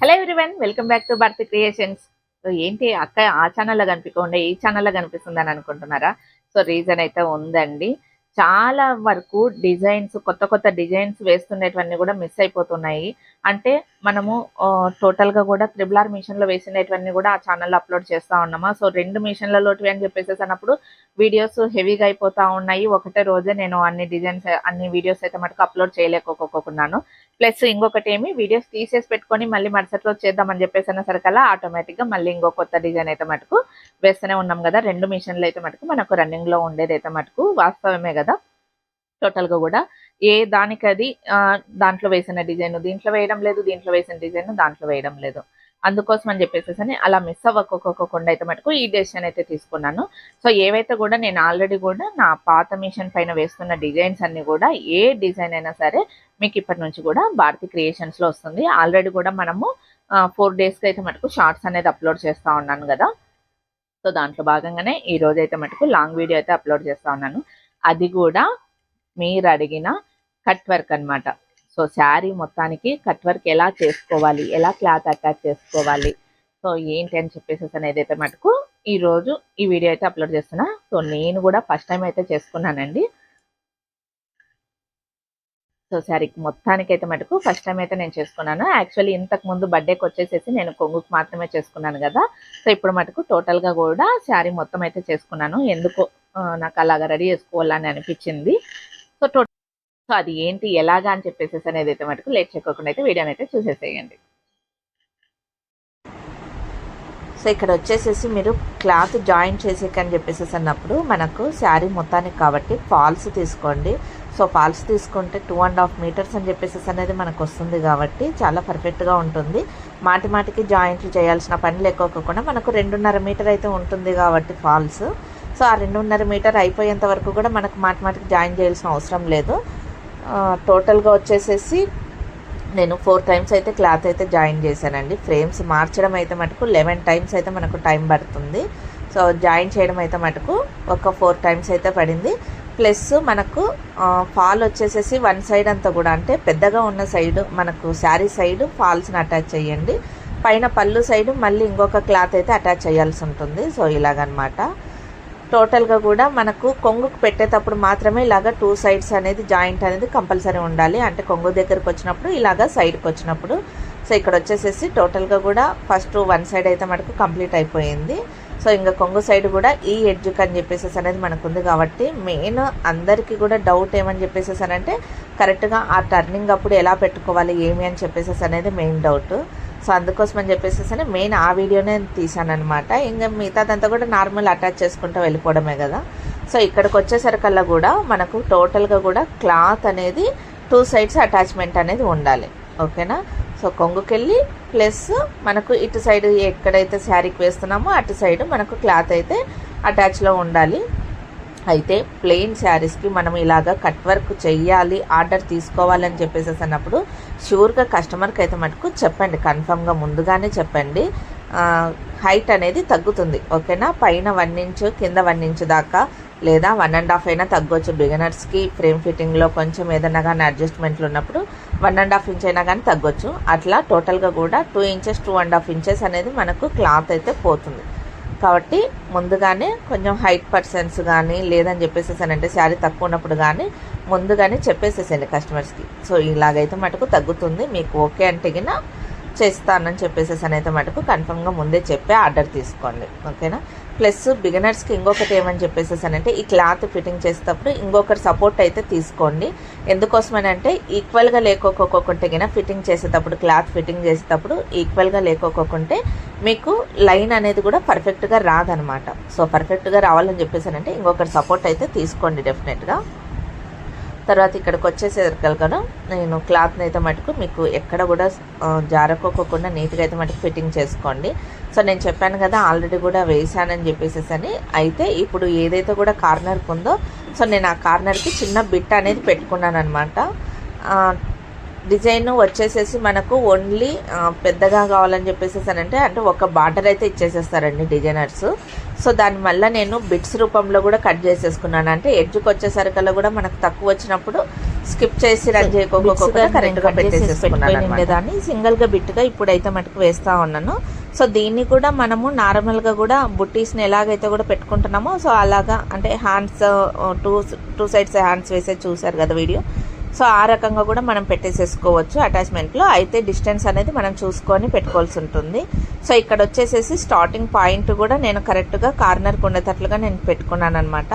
Hello everyone welcome back to Bharathi creations so ఏంటి అక్క ఆ ఛానల్లో కనిపించకుండా ఈ ఛానల్లో కనిపిస్తుందని అనుకుంటున్నారా? సో రీజన్ అయితే ఉందండి. చాలా వరకు డిజైన్స్ కొత్త కొత్త డిజైన్స్ వేస్తున్నటువన్నీ కూడా మిస్ అయిపోతున్నాయి. అంటే మనము టోటల్గా కూడా త్రిబుల్ ఆర్ మిషన్లో వేసినటువన్నీ కూడా ఆ ఛానల్లో అప్లోడ్ చేస్తా ఉన్నామా? సో రెండు మిషన్లలోటివి అని చెప్పేసి అన్నప్పుడు వీడియోస్ హెవీగా అయిపోతూ ఉన్నాయి. ఒకటే రోజే నేను అన్ని డిజైన్స్ అన్ని వీడియోస్ అయితే మటుకు అప్లోడ్ చేయలేకపోకున్నాను. ప్లస్ ఇంకొకటి ఏమి వీడియోస్ తీసేసి పెట్టుకొని మళ్ళీ మరుసటి రోజు చేద్దామని చెప్పేసి అన్న సరికల్లా ఆటోమేటిక్గా మళ్ళీ ఇంకో కొత్త డిజైన్ అయితే మటుకు వేస్తూనే ఉన్నాం కదా. రెండు మిషన్లు అయితే మటుకు మనకు రన్నింగ్లో ఉండేది అయితే మటుకు వాస్తవమే కదా. టోటల్గా కూడా ఏ దానికి అది దాంట్లో వేసిన డిజైన్ దీంట్లో వేయడం లేదు దీంట్లో వేసిన డిజైన్ దాంట్లో వేయడం లేదు. అందుకోసం అని చెప్పేసి అని అలా మిస్ అవ్వకోకుండా అయితే మటుకు ఈ డెసిషన్ అయితే తీసుకున్నాను. సో ఏవైతే కూడా నేను ఆల్రెడీ కూడా నా పాత మిషన్ పైన వేస్తున్న డిజైన్స్ అన్ని కూడా ఏ డిజైన్ అయినా సరే మీకు ఇప్పటి నుంచి కూడా భారతి క్రియేషన్స్లో వస్తుంది. ఆల్రెడీ కూడా మనము ఫోర్ డేస్కి అయితే మటుకు షార్ట్స్ అనేది అప్లోడ్ చేస్తూ ఉన్నాను కదా. సో దాంట్లో భాగంగానే ఈ రోజు అయితే మటుకు లాంగ్ వీడియో అయితే అప్లోడ్ చేస్తూ ఉన్నాను. అది కూడా మీరు అడిగిన కట్ వర్క్ అన్నమాట. సో శారీ మొత్తానికి కట్ వర్క్ ఎలా చేసుకోవాలి? ఎలా క్లాత్ అటాచ్ చేసుకోవాలి? సో ఏంటి అని చెప్పేసి అనేది అయితే మటుకు ఈ రోజు ఈ వీడియో అయితే అప్లోడ్ చేస్తున్నా. సో నేను కూడా ఫస్ట్ టైం అయితే చేసుకున్నానండి. సో శారీకి మొత్తానికి అయితే మటుకు ఫస్ట్ టైం అయితే నేను చేసుకున్నాను. యాక్చువల్లీ ఇంతకు ముందు బర్త్డేకి వచ్చేసేసి నేను కొంగుకు మాత్రమే చేసుకున్నాను కదా. సో ఇప్పుడు మటుకు టోటల్గా కూడా శారీ మొత్తం అయితే చేసుకున్నాను. ఎందుకు నాకు అలాగా రెడీ చేసుకోవాలని అనిపించింది. సో టోటల్ సో అది ఏంటి? ఎలాగా అని చెప్పేసి అనేది అయితే మటుకు లేట్ చెక్కకుండా అయితే వీడియోని అయితే చూసేసేయండి. సో ఇక్కడ వచ్చేసేసి మీరు క్లాత్ జాయిన్ చేసేకని చెప్పేసి అన్నప్పుడు మనకు శారీ మొత్తానికి కాబట్టి ఫాల్స్ తీసుకోండి. సో ఫాల్స్ తీసుకుంటే టూ అండ్ హాఫ్ మీటర్స్ అని చెప్పేసి అనేది మనకు వస్తుంది కాబట్టి చాలా పర్ఫెక్ట్గా ఉంటుంది. మాటి మాటికి జాయింట్లు చేయాల్సిన పని లేకోకుండా మనకు రెండున్నర మీటర్ అయితే ఉంటుంది కాబట్టి ఫాల్స్. సో ఆ రెండున్నర మీటర్ అయిపోయేంత వరకు కూడా మనకు మాటి మాటికి జాయిన్ చేయాల్సిన అవసరం లేదు. టోటల్గా వచ్చేసేసి నేను ఫోర్ టైమ్స్ అయితే క్లాత్ అయితే జాయిన్ చేశానండి. ఫ్రేమ్స్ మార్చడం అయితే మటుకు లెవెన్ టైమ్స్ అయితే మనకు టైం పడుతుంది. సో జాయిన్ చేయడం అయితే మటుకు ఒక ఫోర్ టైమ్స్ అయితే పడింది. ప్లస్ మనకు ఫాల్ వచ్చేసేసి వన్ సైడ్ అంతా కూడా అంటే పెద్దగా ఉన్న సైడ్ మనకు శారీ సైడ్ ఫాల్స్ని అటాచ్ చేయండి. పైన పళ్ళు సైడ్ మళ్ళీ ఇంకొక క్లాత్ అయితే అటాచ్ చేయాల్సి ఉంటుంది. సో ఇలాగనమాట. టోటల్గా కూడా మనకు కొంగుకు పెట్టేటప్పుడు మాత్రమే ఇలాగ టూ సైడ్స్ అనేది జాయింట్ అనేది కంపల్సరీ ఉండాలి. అంటే కొంగు దగ్గరకు వచ్చినప్పుడు ఇలాగ సైడ్కి వచ్చినప్పుడు. సో ఇక్కడ వచ్చేసేసి టోటల్గా కూడా ఫస్ట్ వన్ సైడ్ అయితే మనకు కంప్లీట్ అయిపోయింది. సో ఇంకా కొంగు సైడ్ కూడా ఈ ఎడ్జ్కి అని చెప్పేసేసి అనేది మనకు ఉంది కాబట్టి మెయిన్ అందరికీ కూడా డౌట్ ఏమని చెప్పేసేసారంటే అంటే కరెక్ట్గా ఆ టర్నింగ్ అప్పుడు ఎలా పెట్టుకోవాలి ఏమి అని చెప్పేసేసి అనేది మెయిన్ డౌట్ సో అందుకోసం అని చెప్పేసి మెయిన్ ఆ వీడియోనే తీసాను అనమాట ఇంకా మిగతాదంతా కూడా నార్మల్ అటాచ్ చేసుకుంటూ వెళ్ళిపోవడమే కదా. సో ఇక్కడికి వచ్చేసరికల్లా కూడా మనకు టోటల్గా కూడా క్లాత్ అనేది టూ సైడ్స్ అటాచ్మెంట్ అనేది ఉండాలి. ఓకేనా? సో కొంగుకెళ్ళి ప్లస్ మనకు ఇటు సైడ్ ఎక్కడైతే శారీకి వేస్తున్నామో అటు సైడ్ మనకు క్లాత్ అయితే అటాచ్లో ఉండాలి. అయితే ప్లెయిన్ శారీస్కి మనం ఇలాగా కట్ వర్క్ చెయ్యాలి ఆర్డర్ తీసుకోవాలని చెప్పేసి అన్నప్పుడు షూర్గా కస్టమర్కి అయితే మటుకు చెప్పండి కన్ఫామ్గా ముందుగానే చెప్పండి. హైట్ అనేది తగ్గుతుంది ఓకేనా? పైన వన్ ఇంచు కింద వన్ ఇంచు దాకా లేదా వన్ అండ్ హాఫ్ అయినా తగ్గొచ్చు. బిగినర్స్కి ఫ్రేమ్ ఫిట్టింగ్లో కొంచెం ఏదైనా కానీ అడ్జస్ట్మెంట్లు ఉన్నప్పుడు వన్ అండ్ హాఫ్ ఇంచ్ అయినా కానీ తగ్గొచ్చు. అట్లా టోటల్గా కూడా two inches two and half inches అనేది మనకు క్లాత్ అయితే పోతుంది. కాబట్టి ముందుగానే కొంచెం హైట్ పర్సన్స్ కానీ లేదని చెప్పేసేసానంటే అంటే శారీ తక్కువ ఉన్నప్పుడు కానీ ముందుగానే చెప్పేసేసండి కస్టమర్స్కి సో ఇలాగైతే మటుకు తగ్గుతుంది. మీకు ఓకే అంటే గిన చేస్తానని చెప్పేసేసానైతే అయితే మటుకు కన్ఫర్మ్గా ముందే చెప్పి ఆర్డర్ తీసుకోండి. ఓకేనా? ప్లస్ బిగినర్స్కి ఇంకొకటి ఏమని చెప్పేసి అంటే ఈ క్లాత్ ఫిట్టింగ్ చేసేటప్పుడు ఇంకొకటి సపోర్ట్ అయితే తీసుకోండి. ఎందుకోసమని అంటే ఈక్వల్గా లేకోకోకుంటే గిన ఫిట్టింగ్ చేసేటప్పుడు క్లాత్ ఫిట్టింగ్ చేసేటప్పుడు ఈక్వల్గా లేకోకుంటే మీకు లైన్ అనేది కూడా పర్ఫెక్ట్గా రాదనమాట. సో పర్ఫెక్ట్గా రావాలని చెప్పేసి అంటే ఇంకొకటి సపోర్ట్ అయితే తీసుకోండి డెఫినెట్గా. తర్వాత ఇక్కడికి వచ్చేసరికి కూడా నేను క్లాత్ని అయితే మటుకు మీకు ఎక్కడ కూడా ఆ, జారకోకుండా నీట్గా అయితే మటుకు ఫిట్టింగ్ చేసుకోండి. సో నేను చెప్పాను కదా ఆల్రెడీ కూడా వేసానని చెప్పేసి అని అయితే ఇప్పుడు ఏదైతే కూడా కార్నర్కి ఉందో సో నేను ఆ కార్నర్కి చిన్న బిట్ అనేది పెట్టుకున్నాను అనమాట డిజైన్ వచ్చేసేసి మనకు ఓన్లీ పెద్దగా కావాలని చెప్పేసి అంటే అంటే ఒక బార్డర్ అయితే ఇచ్చేసేస్తారండి డిజైనర్స్. సో దాని వల్ల నేను బిట్స్ రూపంలో కూడా కట్ చేసేసుకున్నాను. అంటే ఎడ్జ్కి వచ్చేసరికల్లా కూడా మనకు తక్కువ వచ్చినప్పుడు స్కిప్ చేసి రన్ చేయకోకుండా కరెక్ట్గా పెట్టేసేసుకున్నాను దాన్ని సింగిల్గా బిట్టుగా ఇప్పుడైతే మటుకు వేస్తా ఉన్నాను. సో దీన్ని కూడా మనము నార్మల్గా కూడా బుట్టీస్ని ఎలాగైతే కూడా పెట్టుకుంటున్నామో సో అలాగా అంటే hands two two sides hands వేసే చూసారు కదా వీడియో. సో ఆ రకంగా కూడా మనం పెట్టేసేసుకోవచ్చు అటాచ్మెంట్లో. అయితే డిస్టెన్స్ అనేది మనం చూసుకొని పెట్టుకోవాల్సి ఉంటుంది. సో ఇక్కడ వచ్చేసేసి స్టార్టింగ్ పాయింట్ కూడా నేను కరెక్ట్గా కార్నర్కి ఉండేటట్లుగా నేను పెట్టుకున్నాను అనమాట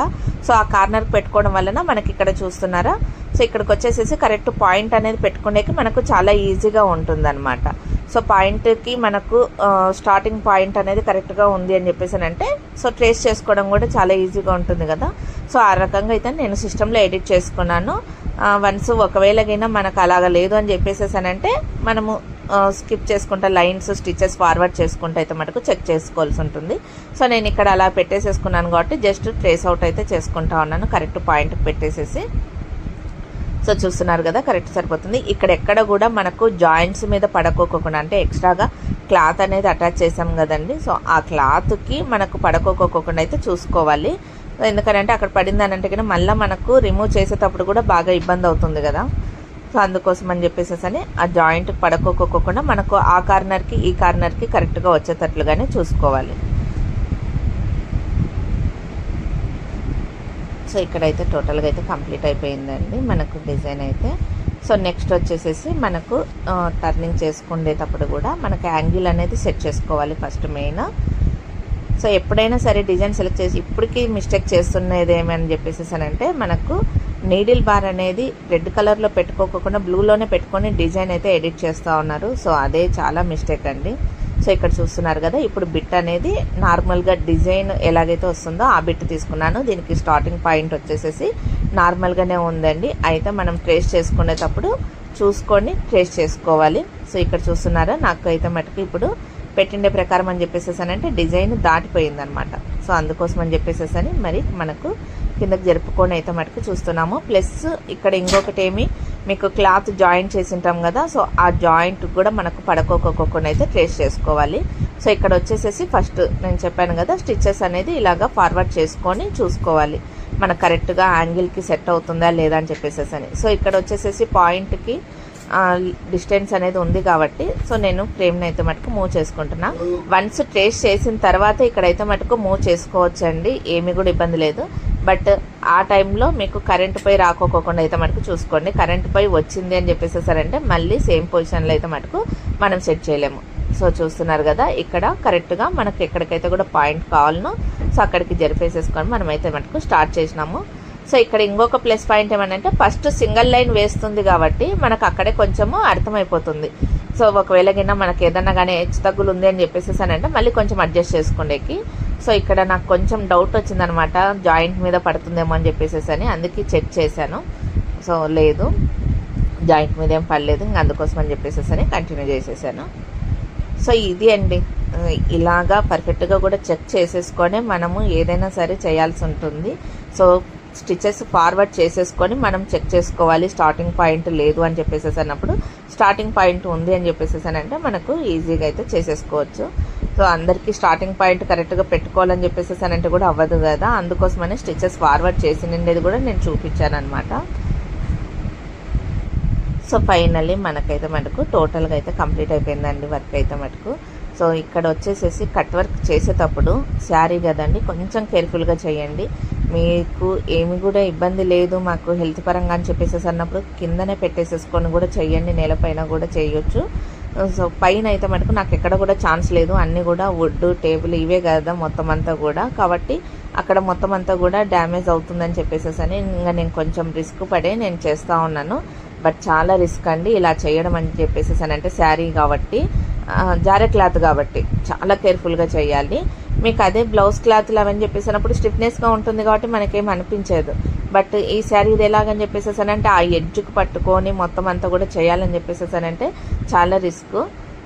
సో ఆ కార్నర్కి పెట్టుకోవడం వలన మనకి ఇక్కడ చూస్తున్నారా? సో ఇక్కడికి వచ్చేసేసి కరెక్ట్ పాయింట్ అనేది పెట్టుకునేకి మనకు చాలా ఈజీగా ఉంటుందన్నమాట. సో పాయింట్కి మనకు స్టార్టింగ్ పాయింట్ అనేది కరెక్ట్గా ఉంది అని చెప్పేసి అంటే సో ట్రేస్ చేసుకోవడం కూడా చాలా ఈజీగా ఉంటుంది కదా. సో ఆ రకంగా అయితే నేను సిస్టంలో ఎడిట్ చేసుకున్నాను. వన్స్ ఒకవేళకైనా మనకు అలాగ లేదు అని చెప్పేసేసానంటే మనము స్కిప్ చేసుకుంటా లైన్స్ స్టిచెస్ ఫార్వర్డ్ చేసుకుంటూ అయితే మటుకు చెక్ చేసుకోవాల్సి ఉంటుంది. సో నేను ఇక్కడ అలా పెట్టేసేసుకున్నాను కాబట్టి జస్ట్ ట్రేస్ అవుట్ అయితే చేసుకుంటా ఉన్నాను. కరెక్ట్ పాయింట్ పెట్టేసేసి. సో చూస్తున్నారు కదా కరెక్ట్ సరిపోతుంది. ఇక్కడ ఎక్కడ కూడా మనకు జాయింట్స్ మీద పడకోకుండా అంటే ఎక్స్ట్రాగా క్లాత్ అనేది అటాచ్ చేసాం కదండి. సో ఆ క్లాత్కి మనకు పడకోకోకుండా అయితే చూసుకోవాలి. ఎందుకంటే అక్కడ పడిందని అంటే మళ్ళీ మనకు రిమూవ్ చేసేటప్పుడు కూడా బాగా ఇబ్బంది అవుతుంది కదా. సో అందుకోసం అని చెప్పేసేసి అని ఆ జాయింట్ పడకోకోకుండా మనకు ఆ కార్నర్కి ఈ కార్నర్కి కరెక్ట్గా వచ్చేటట్లుగానే చూసుకోవాలి. సో ఇక్కడైతే టోటల్గా అయితే కంప్లీట్ అయిపోయిందండి మనకు డిజైన్ అయితే. సో నెక్స్ట్ వచ్చేసేసి మనకు టర్నింగ్ చేసుకునేటప్పుడు కూడా మనకు యాంగిల్ అనేది సెట్ చేసుకోవాలి ఫస్ట్ మెయిన్ సో ఎప్పుడైనా సరే డిజైన్ సెలెక్ట్ చేసి ఇప్పటికీ మిస్టేక్ చేస్తున్నది ఏమని చెప్పేసి అంటే మనకు నీడిల్ బార్ అనేది రెడ్ కలర్లో పెట్టుకోకుండా బ్లూలోనే పెట్టుకొని డిజైన్ అయితే ఎడిట్ చేస్తూ ఉన్నారు. సో అదే చాలా మిస్టేక్ అండి. సో ఇక్కడ చూస్తున్నారు కదా ఇప్పుడు బిట్ అనేది నార్మల్గా డిజైన్ ఎలాగైతే వస్తుందో ఆ బిట్ తీసుకున్నాను. దీనికి స్టార్టింగ్ పాయింట్ వచ్చేసేసి నార్మల్గానే ఉందండి. అయితే మనం ట్రేస్ చేసుకునేటప్పుడు చూసుకొని ట్రేస్ చేసుకోవాలి. సో ఇక్కడ చూస్తున్నారా నాకు అయితే మటుకు ఇప్పుడు పెట్టిండే ప్రకారం అని చెప్పేసేసానంటే డిజైన్ దాటిపోయిందనమాట సో అందుకోసం అని చెప్పేసేసని మరి మనకు కిందకు జరుపుకొని అయితే మటుకు చూస్తున్నాము. ప్లస్ ఇక్కడ ఇంకొకటి ఏమి మీకు క్లాత్ జాయింట్ చేసి ఉంటాం కదా సో ఆ జాయింట్ కూడా మనకు పడకోకోకుండా అయితే ట్రేస్ చేసుకోవాలి. సో ఇక్కడ వచ్చేసేసి ఫస్ట్ నేను చెప్పాను కదా స్టిచ్చెస్ అనేది ఇలాగా ఫార్వర్డ్ చేసుకొని చూసుకోవాలి. మనకు కరెక్ట్గా యాంగిల్కి సెట్ అవుతుందా లేదా అని చెప్పేసేసి సో ఇక్కడ వచ్చేసేసి పాయింట్కి డిస్టెన్స్ అనేది ఉంది కాబట్టి సో నేను ఫ్రేమ్ని అయితే మటుకు మూవ్ చేసుకుంటున్నా. వన్స్ ట్రేస్ చేసిన తర్వాత ఇక్కడైతే మటుకు మూవ్ చేసుకోవచ్చండి ఏమి కూడా ఇబ్బంది లేదు. బట్ ఆ టైంలో మీకు కరెంట్ పై రాకోకుండా అయితే మటుకు చూసుకోండి. కరెంట్ పై వచ్చింది అని చెప్పేసేసారంటే మళ్ళీ సేమ్ పొజిషన్లో అయితే మటుకు మనం సెట్ చేయలేము. సో చూస్తున్నారు కదా ఇక్కడ కరెక్ట్గా మనకి ఎక్కడికైతే కూడా పాయింట్ కావాలనో సో అక్కడికి జరిపేసేసుకొని మనమైతే మటుకు స్టార్ట్ చేసినాము. సో ఇక్కడ ఇంకొక ప్లస్ పాయింట్ ఏమనంటే ఫస్ట్ సింగిల్ లైన్ వేస్తుంది కాబట్టి మనకు అక్కడే కొంచెము అర్థమైపోతుంది. సో ఒకవేళ కింద మనకి ఏదన్నా కానీ హెచ్చు తగ్గులు ఉంది అని చెప్పేసి అంటే మళ్ళీ కొంచెం అడ్జస్ట్ చేసుకునేకి సో ఇక్కడ నాకు కొంచెం డౌట్ వచ్చిందనమాట జాయింట్ మీద పడుతుందేమో అని చెప్పేసి అని అందుకే చెక్ చేశాను. సో లేదు జాయింట్ మీద ఏం పడలేదు ఇంక అందుకోసం అని చెప్పేసి అని కంటిన్యూ చేసేసాను. సో ఇది అండి. ఇలాగా పర్ఫెక్ట్గా కూడా చెక్ చేసేసుకొని మనము ఏదైనా సరే చేయాల్సి ఉంటుంది. సో స్టిచెస్ ఫార్వర్డ్ చేసేసుకొని మనం చెక్ చేసుకోవాలి స్టార్టింగ్ పాయింట్ లేదు అని చెప్పేసేసి అన్నప్పుడు స్టార్టింగ్ పాయింట్ ఉంది అని చెప్పేసేసి అంటే మనకు ఈజీగా అయితే చేసేసుకోవచ్చు. సో అందరికీ స్టార్టింగ్ పాయింట్ కరెక్ట్గా పెట్టుకోవాలని చెప్పేసేసి అంటే కూడా అవ్వదు కదా. అందుకోసమనే స్టిచెస్ ఫార్వర్డ్ చేసి నిండేది కూడా నేను చూపించాను అనమాట సో ఫైనల్లీ మనకైతే మటుకు టోటల్గా అయితే కంప్లీట్ అయిపోయిందండి వర్క్ అయితే మటుకు. సో ఇక్కడ వచ్చేసేసి కట్ వర్క్ చేసేటప్పుడు శారీ కదండి కొంచెం కేర్ఫుల్గా చేయండి. మీకు ఏమి కూడా ఇబ్బంది లేదు మాకు హెల్త్ పరంగా అని చెప్పేసేసి అన్నప్పుడు కిందనే పెట్టేసేసుకొని కూడా చేయండి నేలపైన కూడా చేయొచ్చు. సో పైన అయితే మటుకు నాకు ఎక్కడ కూడా ఛాన్స్ లేదు అన్నీ కూడా వుడ్ టేబుల్ ఇవే కదా మొత్తం అంతా కూడా. కాబట్టి అక్కడ మొత్తం అంతా కూడా డ్యామేజ్ అవుతుందని చెప్పేసేసని ఇంకా నేను కొంచెం రిస్క్ పడే నేను చేస్తూ ఉన్నాను. బట్ చాలా రిస్క్ అండి ఇలా చేయడం అని చెప్పేసి అంటే శారీ కాబట్టి. జారే క్లాత్ కాబట్టి చాలా కేర్ఫుల్గా చేయాలి. మీకు అదే బ్లౌజ్ క్లాత్లు అవని చెప్పేసినప్పుడు స్టిఫ్నెస్గా ఉంటుంది కాబట్టి మనకేం అనిపించదు. బట్ ఈ శారీ ఇది ఎలాగని చెప్పేసేసానంటే ఆ ఎడ్జ్కి పట్టుకొని మొత్తం అంతా కూడా చేయాలని చెప్పేసేసానంటే చాలా రిస్క్.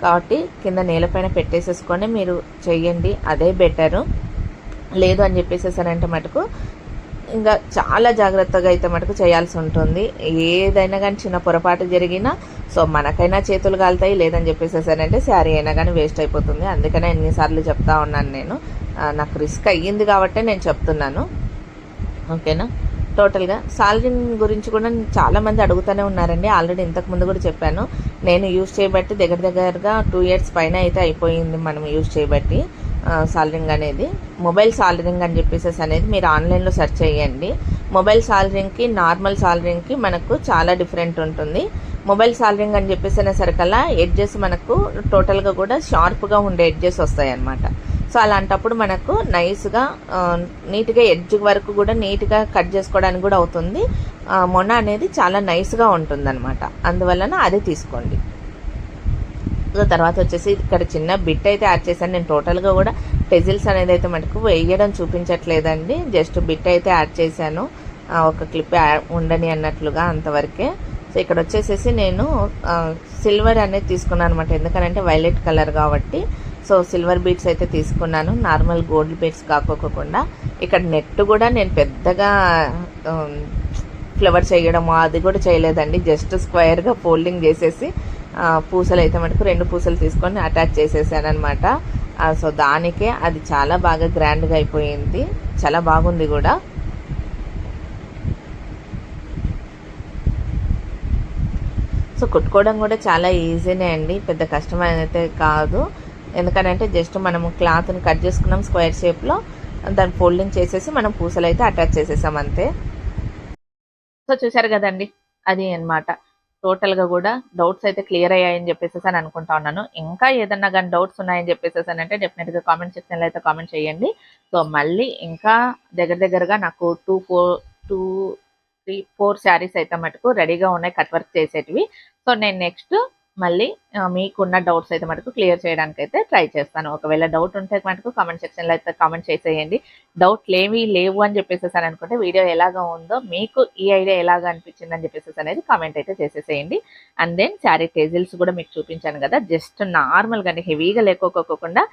కాబట్టి కింద నేలపైన పెట్టేసేసుకొని మీరు చేయండి అదే బెటరు లేదు అని చెప్పేసేసానంటే మటుకు ఇంకా చాలా జాగ్రత్తగా అయితే మటుకు చేయాల్సి ఉంటుంది. ఏదైనా కానీ చిన్న పొరపాటు జరిగినా సో మనకైనా చేతులు కాలుతాయి లేదని చెప్పేసేసానంటే శారీ అయినా కానీ వేస్ట్ అయిపోతుంది. అందుకనే ఎన్నిసార్లు చెప్తా ఉన్నాను నేను. నాకు రిస్క్ అయ్యింది కాబట్టే నేను చెప్తున్నాను. ఓకేనా? టోటల్గా సాలరీన్ గురించి కూడా చాలామంది అడుగుతూనే ఉన్నారండి. ఆల్రెడీ ఇంతకు ముందు కూడా చెప్పాను. నేను యూజ్ చేయబట్టి దగ్గర దగ్గరగా టూ ఇయర్స్ పైన అయితే అయిపోయింది మనం యూజ్ చేయబట్టి సాలరింగ్ అనేది. మొబైల్ సాలరింగ్ అని చెప్పేసి అనేది మీరు ఆన్లైన్లో సెర్చ్ చేయండి. మొబైల్ సాలరింగ్కి నార్మల్ సాలరింగ్కి మనకు చాలా డిఫరెంట్ ఉంటుంది. మొబైల్ సాలరింగ్ అని చెప్పేసి సరికల్లా ఎడ్జెస్ మనకు టోటల్గా కూడా షార్ప్గా ఉండే ఎడ్జెస్ వస్తాయి అన్నమాట సో అలాంటప్పుడు మనకు నైస్గా నీట్గా ఎడ్జ్ వరకు కూడా నీట్గా కట్ చేసుకోవడానికి కూడా అవుతుంది. మొన అనేది చాలా నైస్గా ఉంటుంది అనమాట అందువలన అది తీసుకోండి. తర్వాత వచ్చేసి ఇక్కడ చిన్న బిట్ అయితే యాడ్ చేశాను. నేను టోటల్గా కూడా పెజిల్స్ అనేది అయితే మనకు వేయడం చూపించట్లేదండి. జస్ట్ బిట్ అయితే యాడ్ చేశాను. ఒక క్లిప్ ఉండని అన్నట్లుగా అంతవరకే. సో ఇక్కడ వచ్చేసేసి నేను సిల్వర్ అనేది తీసుకున్నాను అనమాట ఎందుకనంటే వైలెట్ కలర్ కాబట్టి. సో సిల్వర్ బీట్స్ అయితే తీసుకున్నాను. నార్మల్ గోల్డ్ బీట్స్ కాకోకుండా. ఇక్కడ నెట్ కూడా నేను పెద్దగా ఫ్లవర్ చేయడము అది కూడా చేయలేదండి. జస్ట్ స్క్వేర్గా ఫోల్డింగ్ చేసేసి పూసలు అయితే మటుకు రెండు పూసలు తీసుకొని అటాచ్ చేసేసాను అనమాట సో దానికే అది చాలా బాగా గ్రాండ్గా అయిపోయింది. చాలా బాగుంది కూడా. సో కుట్టుకోవడం కూడా చాలా ఈజీనే అండి. పెద్ద కష్టం అయితే కాదు. ఎందుకంటే జస్ట్ మనము క్లాత్ని కట్ చేసుకున్నాం స్క్వేర్ షేప్లో. దాన్ని ఫోల్డింగ్ చేసేసి మనం పూసలు అయితే అటాచ్ చేసేసాం అంతే. సో చూసారు కదండి? అది అనమాట టోటల్గా కూడా డౌట్స్ అయితే క్లియర్ అయ్యాయని చెప్పేసి అని అనుకుంటా ఉన్నాను. ఇంకా ఏదన్నా కానీ డౌట్స్ ఉన్నాయని చెప్పేసి అని అంటే డెఫినెట్గా కామెంట్ సెక్షన్లో అయితే కామెంట్ చేయండి. సో మళ్ళీ ఇంకా దగ్గర దగ్గరగా నాకు two four two three four saris అయితే మటుకు రెడీగా ఉన్నాయి కట్ వర్క్ చేసేటివి. సో నేను నెక్స్ట్ మళ్ళీ మీకున్న డౌట్స్ అయితే మటుకు క్లియర్ చేయడానికి అయితే ట్రై చేస్తాను. ఒకవేళ డౌట్ ఉంటే మటుకు కామెంట్ సెక్షన్లో అయితే కామెంట్ చేసేయండి. డౌట్లు ఏమీ లేవు అని చెప్పేసేసాను అనుకుంటే వీడియో ఎలాగా ఉందో మీకు ఈ ఐడియా ఎలాగా అనిపించింది అని చెప్పేసి అనేది కామెంట్ అయితే చేసేసేయండి. అండ్ దెన్ శారీ టేజిల్స్ కూడా మీకు చూపించాను కదా జస్ట్ నార్మల్గా అంటే హెవీగా లేకోకోకుండా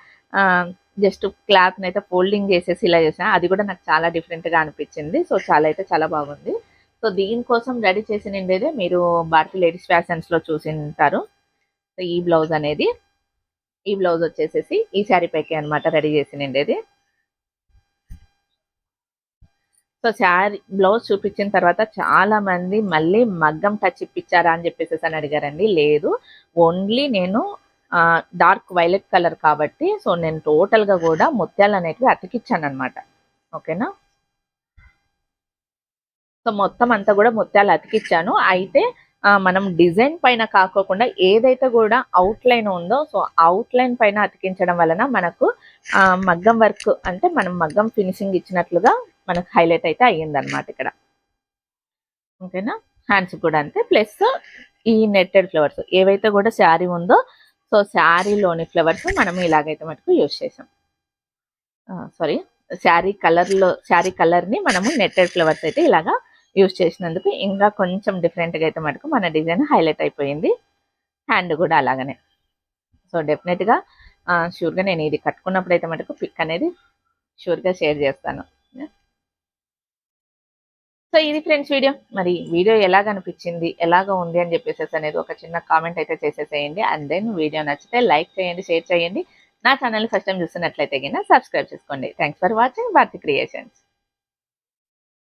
జస్ట్ క్లాత్ని అయితే ఫోల్డింగ్ చేసేసి ఇలా చేసాను అది కూడా నాకు చాలా డిఫరెంట్గా అనిపించింది. సో చాలా అయితే చాలా బాగుంది. సో దీనికోసం రెడీ చేసి నిండేదే మీరు భారతీ లేడీస్ ఫ్యాషన్స్లో చూసి ఉంటారు సో ఈ బ్లౌజ్ అనేది ఈ బ్లౌజ్ వచ్చేసేసి ఈ శారీ పైకి అనమాట రెడీ చేసి ఇది సో శారీ బ్లౌజ్ చూపించిన తర్వాత చాలా మంది మళ్ళీ మగ్గం టచ్ ఇప్పించారా అని చెప్పేసి అని అడిగారండి. లేదు ఓన్లీ నేను డార్క్ వైలెట్ కలర్ కాబట్టి సో నేను టోటల్గా కూడా ముత్యాలు అనేటివి అతికిచ్చాను అనమాట ఓకేనా? సో మొత్తం అంతా కూడా ముత్యాలు అతికిచ్చాను. అయితే మనం డిజైన్ పైన కాకోకుండా ఏదైతే కూడా అవుట్లైన్ ఉందో సో అవుట్లైన్ పైన అతికించడం వలన మనకు మగ్గం వర్క్ అంటే మనం మగ్గం ఫినిషింగ్ ఇచ్చినట్లుగా మనకు హైలైట్ అయితే అయ్యిందనమాట ఇక్కడ. ఓకేనా? హ్యాండ్స్ కూడా అంతే. ప్లస్ ఈ నెట్టెడ్ ఫ్లవర్స్ ఏవైతే కూడా శారీ ఉందో సో శారీలోని ఫ్లవర్స్ మనం ఇలాగైతే మటుకు యూజ్ చేసాం. సారీ శారీ కలర్లో శారీ కలర్ని మనము నెట్టెడ్ ఫ్లవర్స్ అయితే ఇలాగా యూజ్ చేసినందుకు ఇంకా కొంచెం డిఫరెంట్గా అయితే మటుకు మన డిజైన్ హైలైట్ అయిపోయింది. హ్యాండ్ కూడా అలాగనే. సో డెఫినెట్గా షూర్గా నేను ఇది కట్టుకున్నప్పుడు అయితే మటుకు పిక్ అనేది షూర్గా షేర్ చేస్తాను. సో ఇది ఫ్రెండ్స్ వీడియో మరి వీడియో ఎలాగ అనిపించింది? ఎలాగ ఉంది అని చెప్పేసేసి అనేది ఒక చిన్న కామెంట్ అయితే చేసేసేయండి. అండ్ దెన్ వీడియో నచ్చితే లైక్ చేయండి షేర్ చేయండి. నా ఛానల్ ఫస్ట్ టైం చూస్తున్నట్లయితే కింద సబ్స్క్రైబ్ చేసుకోండి. Thanks for watching Bharathi creations